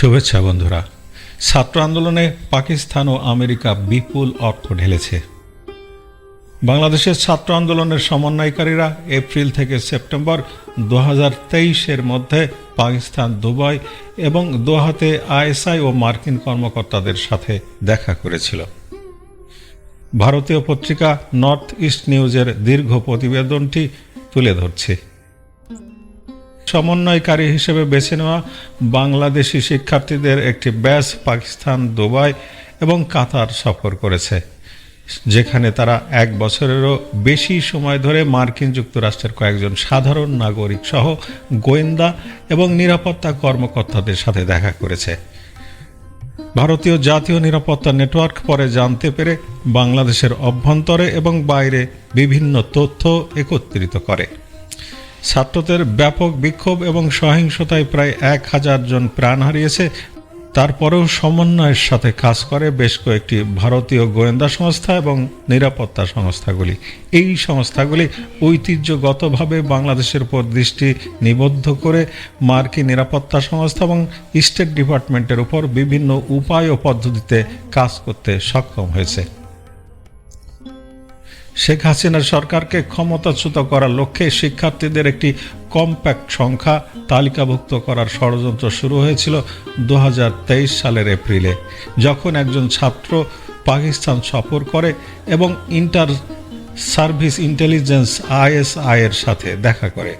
শুভেচ্ছা বন্ধুরা। ছাত্র আন্দোলনে পাকিস্তান ও আমেরিকা বিপুল অর্থ ঢেলেছে। বাংলাদেশের ছাত্র আন্দোলনের সমন্বয়কারীরা এপ্রিল থেকে সেপ্টেম্বর দু এর মধ্যে পাকিস্তান, দুবাই এবং দোহাতে আইএসআই ও মার্কিন কর্মকর্তাদের সাথে দেখা করেছিল। ভারতীয় পত্রিকা নর্থ ইস্ট নিউজের দীর্ঘ প্রতিবেদনটি তুলে ধরছে। সমন্বয়কারী হিসেবে বেছে নেওয়া বাংলাদেশি শিক্ষার্থীদের একটি ব্যাস পাকিস্তান, দুবাই এবং কাতার সফর করেছে, যেখানে তারা এক বছরেরও বেশি সময় ধরে মার্কিন যুক্তরাষ্ট্রের কয়েকজন সাধারণ নাগরিক সহ গোয়েন্দা এবং নিরাপত্তা কর্মকর্তাদের সাথে দেখা করেছে। ভারতীয় জাতীয় নিরাপত্তা নেটওয়ার্ক পরে জানতে পেরে বাংলাদেশের অভ্যন্তরে এবং বাইরে বিভিন্ন তথ্য একত্রিত করে। ছাত্রদের ব্যাপক বিক্ষোভ এবং সহিংসতায় প্রায় এক হাজার জন প্রাণ হারিয়েছে। তারপরেও সমন্বয়ের সাথে কাজ করে বেশ কয়েকটি ভারতীয় গোয়েন্দা সংস্থা এবং নিরাপত্তা সংস্থাগুলি। এই সংস্থাগুলি ঐতিহ্যগতভাবে বাংলাদেশের উপর দৃষ্টি নিবদ্ধ করে মার্কিন নিরাপত্তা সংস্থা এবং স্টেট ডিপার্টমেন্টের উপর বিভিন্ন উপায় ও পদ্ধতিতে কাজ করতে সক্ষম হয়েছে। শেখ হাসিনার সরকারকে ক্ষমতাচ্যুত করার লক্ষ্যে শিক্ষার্থীদের একটি কম্প্যাক্ট সংখ্যা তালিকাভুক্ত করার ষড়যন্ত্র শুরু হয়েছিল দু হাজার তেইশ সালের এপ্রিলে, যখন একজন ছাত্র পাকিস্তান সফর করে এবং ইন্টার সার্ভিস ইন্টেলিজেন্স আইএসআই এর সাথে দেখা করে।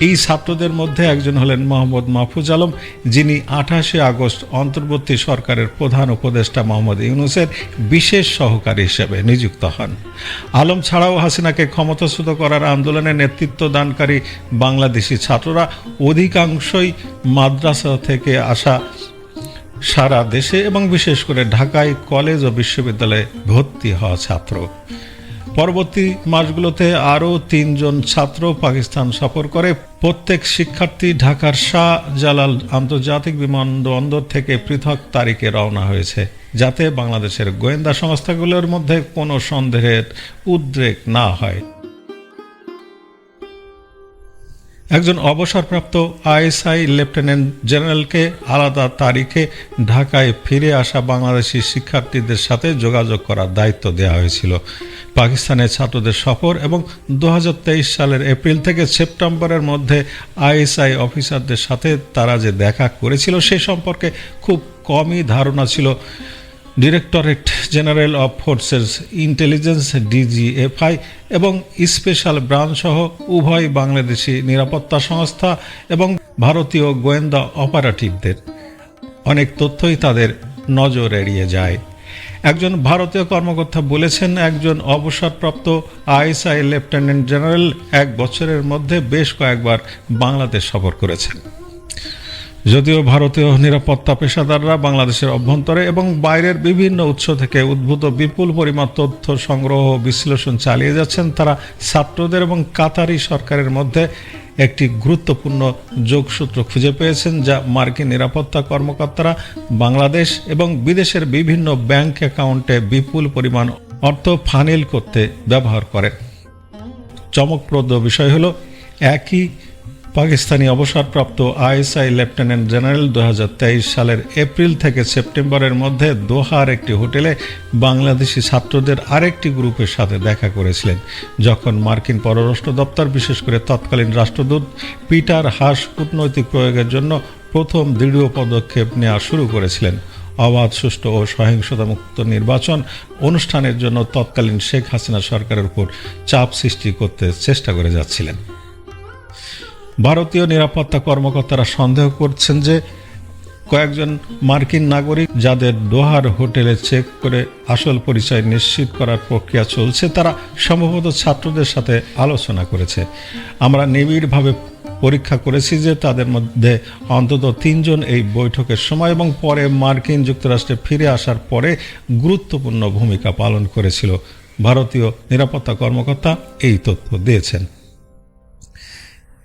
এই ছাত্রদের মধ্যে একজন হলেন মোহাম্মদ মাহফুজ আলম, যিনি আঠাশে আগস্ট অন্তর্বর্তী সরকারের প্রধান উপদেষ্টা মোহাম্মদ ইউনুসের বিশেষ সহকারী হিসেবে নিযুক্ত হন। আলম ছাড়াও হাসিনাকে ক্ষমতাচ্যুত করার আন্দোলনে নেতৃত্ব দানকারী বাংলাদেশি ছাত্ররা অধিকাংশই মাদ্রাসা থেকে আসা সারা দেশে এবং বিশেষ করে ঢাকায় কলেজ ও বিশ্ববিদ্যালয়ে ভর্তি হওয়া ছাত্র। পরবর্তী মাসগুলোতে আরও তিনজন ছাত্র পাকিস্তান সফর করে। প্রত্যেক শিক্ষার্থী ঢাকার শাহ জালাল আন্তর্জাতিক বিমানবন্দর থেকে পৃথক তারিখে রওনা হয়েছে, যাতে বাংলাদেশের গোয়েন্দা সংস্থাগুলোর মধ্যে কোনো সন্দেহের উদ্রেক না হয়। একজন অবসরপ্রাপ্ত আইএসআই লেফটেন্যান্ট জেনারেলকে আলাদা তারিখে ঢাকায় ফিরে আসা বাংলাদেশি শিক্ষার্থীদের সাথে যোগাযোগ করার দায়িত্ব দেওয়া হয়েছিল। পাকিস্তানের ছাত্রদের সফর এবং দু হাজার তেইশ সালের এপ্রিল থেকে সেপ্টেম্বরের মধ্যে আইএসআই অফিসারদের সাথে তারা যে দেখা করেছিল সে সম্পর্কে খুব কমই ধারণা ছিল। Directorate general of forces intelligence DGFI এবং স্পেশাল ব্রাঞ্চ সহ উভয় বাংলাদেশি নিরাপত্তা সংস্থা এবং ভারতীয় গোয়েন্দা অপারেটিভদের অনেক তথ্যই তাদের নজর এড়িয়ে যায়। একজন ভারতীয় কর্মকর্তা বলেছেন, একজন অবসরপ্রাপ্ত আইএসআই লেফটেন্যান্ট জেনারেল এক বছরের মধ্যে বেশ কয়েকবার বাংলাদেশ সফর করেছেন। যদিও ভারতীয় নিরাপত্তা পেশাদাররা বাংলাদেশের অভ্যন্তরে এবং বাইরের বিভিন্ন উৎস থেকে উদ্ভূত বিপুল পরিমাণ তথ্য সংগ্রহ বিশ্লেষণ চালিয়ে যাচ্ছেন, তারা ছাত্রদের এবং কাতারি সরকারের মধ্যে একটি গুরুত্বপূর্ণ যোগসূত্র খুঁজে পেয়েছেন, যা মার্কিন নিরাপত্তা কর্মকর্তারা বাংলাদেশ এবং বিদেশের বিভিন্ন ব্যাংক অ্যাকাউন্টে বিপুল পরিমাণ অর্থ ফানিল করতে ব্যবহার করেন। চমকপ্রদ বিষয় হলো, একই পাকিস্তানি অবসরপ্রাপ্ত আইএসআই লেফটেন্যান্ট জেনারেল দু হাজার তেইশ সালের এপ্রিল থেকে সেপ্টেম্বরের মধ্যে দোহার একটি হোটেলে বাংলাদেশি ছাত্রদের আরেকটি গ্রুপের সাথে দেখা করেছিলেন। যখন মার্কিন পররাষ্ট্র দপ্তর, বিশেষ করে তৎকালীন রাষ্ট্রদূত পিটার হাস কূটনৈতিক প্রয়োগের জন্য প্রথম দৃঢ় পদক্ষেপ নেওয়া শুরু করেছিলেন। অবাধ, সুষ্ঠু ও সহিংসতামুক্ত নির্বাচন অনুষ্ঠানের জন্য তৎকালীন শেখ হাসিনা সরকারের উপর চাপ সৃষ্টি করতে চেষ্টা করে যাচ্ছিলেন। ভারতীয় নিরাপত্তা কর্মকর্তারা সন্দেহ করছেন যে কয়েকজন মার্কিন নাগরিক যাদের দোহার হোটেলে চেক করে আসল পরিচয় নিশ্চিত করার প্রক্রিয়া চলছে, তারা সম্ভবত ছাত্রদের সাথে আলোচনা করেছে। আমরা নিবিড়ভাবে পরীক্ষা করেছি যে তাদের মধ্যে অন্তত তিনজন এই বৈঠকের সময় এবং পরে মার্কিন যুক্তরাষ্ট্রে ফিরে আসার পরে গুরুত্বপূর্ণ ভূমিকা পালন করেছিল। ভারতীয় নিরাপত্তা কর্মকর্তা এই তথ্য দিয়েছেন।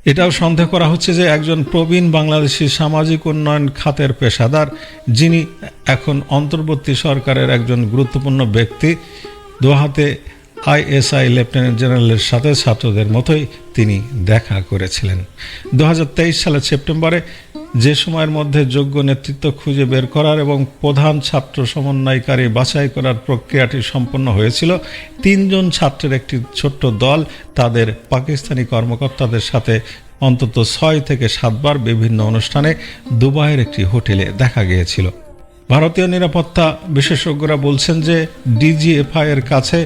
এটাও সন্দেহ করা হচ্ছে যে একজন প্রবীণ বাংলাদেশি সামাজিক উন্নয়ন খাতের পেশাদার, যিনি এখন অন্তর্বর্তী সরকারের একজন গুরুত্বপূর্ণ ব্যক্তি। দোহাতে আইএসআই লেফটেন্যান্ট জেনারেলের সাথে ছাত্রদের মতোই তিনি দেখা করেছিলেন। দু হাজার তেইশ সালের সেপ্টেম্বরে যে সময়ের মধ্যে যোগ্য নেতৃত্ব খুঁজে বের করার এবং প্রধান ছাত্র সমন্বয়কারী বাছাই করার প্রক্রিয়াটি সম্পন্ন হয়েছিল, তিনজন ছাত্রের একটি ছোট্ট দল, তাদের পাকিস্তানি কর্মকর্তাদের সাথে অন্তত ছয় থেকে সাতবার বিভিন্ন অনুষ্ঠানে দুবাইয়ের একটি হোটেলে দেখা গিয়েছিল। ভারতীয় নিরাপত্তা বিশেষজ্ঞরা বলছেন যে, ডিজিএফআই এর কাছে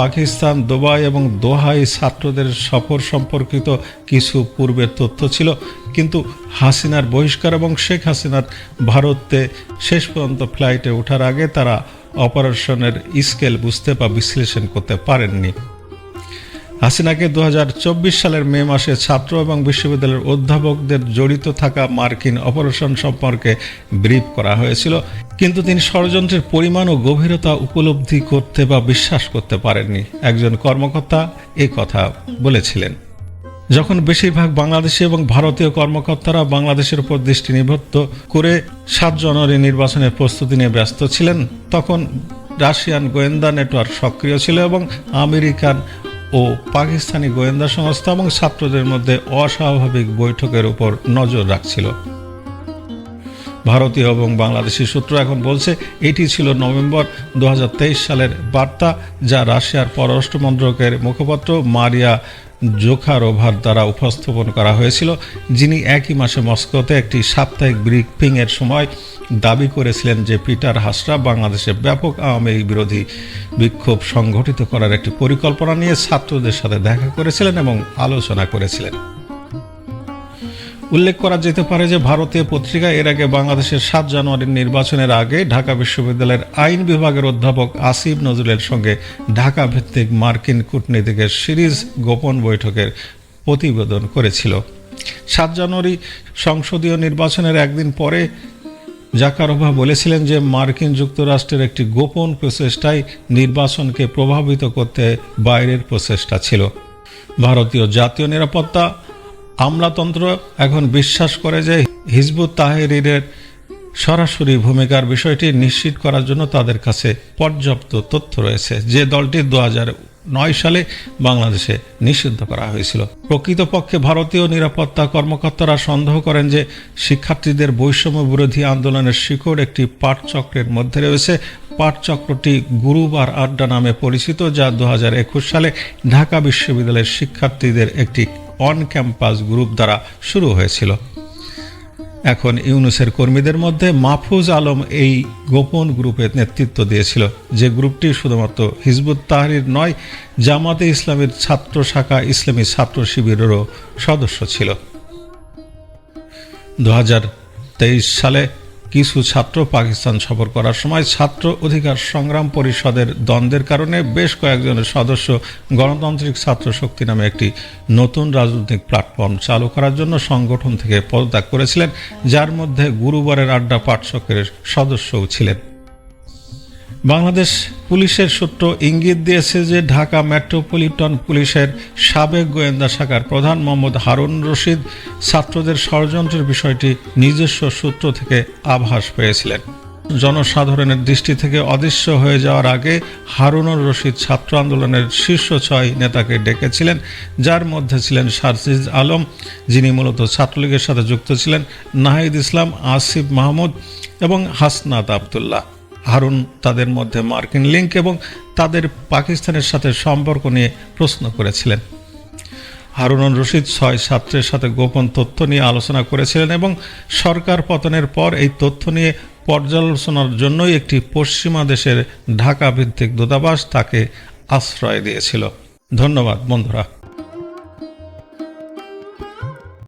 পাকিস্তান, দুবাই এবং দোহাই ছাত্রদের সফর সম্পর্কিত কিছু পূর্বের তথ্য ছিল। কিন্তু হাসিনার বহিষ্কার এবং শেখ হাসিনার ভারতে শেষ পর্যন্ত ফ্লাইটে ওঠার আগে তারা অপারেশনের স্কেল বুঝতে বা বিশ্লেষণ করতে পারেননি। হাসিনাকে দু হাজার চব্বিশ সালের মে মাসে ছাত্র এবং বিশ্ববিদ্যালয়ের অধ্যাপকদের জড়িত থাকা মার্কিন অপারেশন সম্পর্কে ব্রিফ করা হয়েছিল, কিন্তু তিনি ষড়যন্ত্রের পরিমাণ ও গভীরতা উপলব্ধি করতে বা বিশ্বাস করতে পারেননি। একজন কর্মকর্তা এ কথা বলেছিলেন। যখন বেশিরভাগ বাংলাদেশি এবং ভারতীয় কর্মকর্তারা বাংলাদেশের উপর দৃষ্টি নিবদ্ধ করে সাত জানুয়ারি নির্বাচনের প্রস্তুতি নিয়ে ব্যস্ত ছিলেন, তখন রাশিয়ান গোয়েন্দা নেটওয়ার্ক সক্রিয় ছিল এবং আমেরিকান ও পাকিস্তানি গোয়েন্দা সংস্থা এবং ছাত্রদের মধ্যে অস্বাভাবিক বৈঠকের উপর নজর রাখছিল। ভারতীয় এবং বাংলাদেশি সূত্র এখন বলছে, এটি ছিল নভেম্বর দু হাজার তেইশ সালের বার্তা যা রাশিয়ার পররাষ্ট্র মন্ত্রকের মুখপাত্র মারিয়া জোখারোভার দ্বারা উপস্থাপন করা হয়েছিল, যিনি একই মাসে মস্কোতে একটি সাপ্তাহিক ব্রিফিংয়ের সময় দাবি করেছিলেন যে পিটার হাসরা বাংলাদেশে ব্যাপক আওয়ামী লীগ বিরোধী বিক্ষোভ সংগঠিত করার একটি পরিকল্পনা নিয়ে ছাত্রদের সাথে দেখা করেছিলেন এবং আলোচনা করেছিলেন। উল্লেখ করা যেতে পারে যে ভারতীয় পত্রিকা এর আগে বাংলাদেশের সাত জানুয়ারির নির্বাচনের আগে ঢাকা বিশ্ববিদ্যালয়ের আইন বিভাগের অধ্যাপক আসিফ নজরুলের সঙ্গে ঢাকা ভিত্তিক মার্কিন কূটনীতিকের সিরিজ গোপন বৈঠকের প্রতিবেদন করেছিল। সাত জানুয়ারি সংসদীয় নির্বাচনের একদিন পরে জাকারোভা বলেছিলেন যে মার্কিন যুক্তরাষ্ট্রের একটি গোপন প্রচেষ্টায় নির্বাচনকে প্রভাবিত করতে বাইরের প্রচেষ্টা ছিল। ভারতীয় জাতীয় নিরাপত্তা আমলাতন্ত্র এখন বিশ্বাস করে যে হিজবুত তাহেরিরের সরাসরি ভূমিকার বিষয়টি নিশ্চিত করার জন্য তাদের কাছে পর্যাপ্ত তথ্য রয়েছে। যে দলটি দু নয় সালে বাংলাদেশে নিষিদ্ধ করা হয়েছিল। প্রকৃতপক্ষে ভারতীয় নিরাপত্তা কর্মকর্তারা সন্দেহ করেন যে শিক্ষার্থীদের বৈষম্য বিরোধী আন্দোলনের শিকড় একটি পাঠচক্রের মধ্যে রয়েছে। পাঠচক্রটি গুরুবার আড্ডা নামে পরিচিত, যা দু হাজার একুশ সালে ঢাকা বিশ্ববিদ্যালয়ের শিক্ষার্থীদের একটি অন ক্যাম্পাস গ্রুপ দ্বারা শুরু হয়েছিল। এখন ইউনুসের কর্মীদের মধ্যে মাহফুজ আলম এই গোপন গ্রুপের নেতৃত্ব দিয়েছিল। যে গ্রুপটি শুধুমাত্র হিজবুত তাহরির নয়, জামাতে ইসলামের ছাত্র শাখা ইসলামী ছাত্র শিবিরেরও সদস্য ছিল। দু হাজার তেইশ সালে কিছু ছাত্র পাকিস্তান সফর করার সময় ছাত্র অধিকার সংগ্রাম পরিষদের দ্বন্দ্বের কারণে বেশ কয়েকজনের সদস্য গণতান্ত্রিক ছাত্র শক্তি নামে একটি নতুন রাজনৈতিক প্ল্যাটফর্ম চালু করার জন্য সংগঠন থেকে পদত্যাগ করেছিলেন, যার মধ্যে গুরুবারের আড্ডা পাঠশকের সদস্যও ছিলেন। বাংলাদেশ পুলিশের সূত্র ইঙ্গিত দিয়েছে যে ঢাকা মেট্রোপলিটন পুলিশের সাবেক গোয়েন্দা শাখার প্রধান মোহাম্মদ হারুন রশিদ ছাত্রদের ষড়যন্ত্রের বিষয়টি নিজস্ব সূত্র থেকে আভাস পেয়েছিলেন। জনসাধারণের দৃষ্টি থেকে অদৃশ্য হয়ে যাওয়ার আগে হারুনুর রশিদ ছাত্র আন্দোলনের শীর্ষ ছয় নেতাকে ডেকেছিলেন, যার মধ্যে ছিলেন সারজিজ আলম, যিনি মূলত ছাত্রলীগের সাথে যুক্ত ছিলেন, নাহিদ ইসলাম, আসিফ মাহমুদ এবং হাসনাত আবদুল্লাহ। হারুন তাদের মধ্যে মার্কিন লিঙ্ক এবং তাদের পাকিস্তানের সাথে সম্পর্ক নিয়ে প্রশ্ন করেছিলেন। হারুন রশিদ ছয় ছাত্রের সাথে গোপন তথ্য নিয়ে আলোচনা করেছিলেন এবং সরকার পতনের পর এই তথ্য নিয়ে পর্যালোচনার জন্যই একটি পশ্চিমা দেশের ঢাকা ভিত্তিক দূতাবাস তাকে আশ্রয় দিয়েছিল। ধন্যবাদ, বন্ধুরা।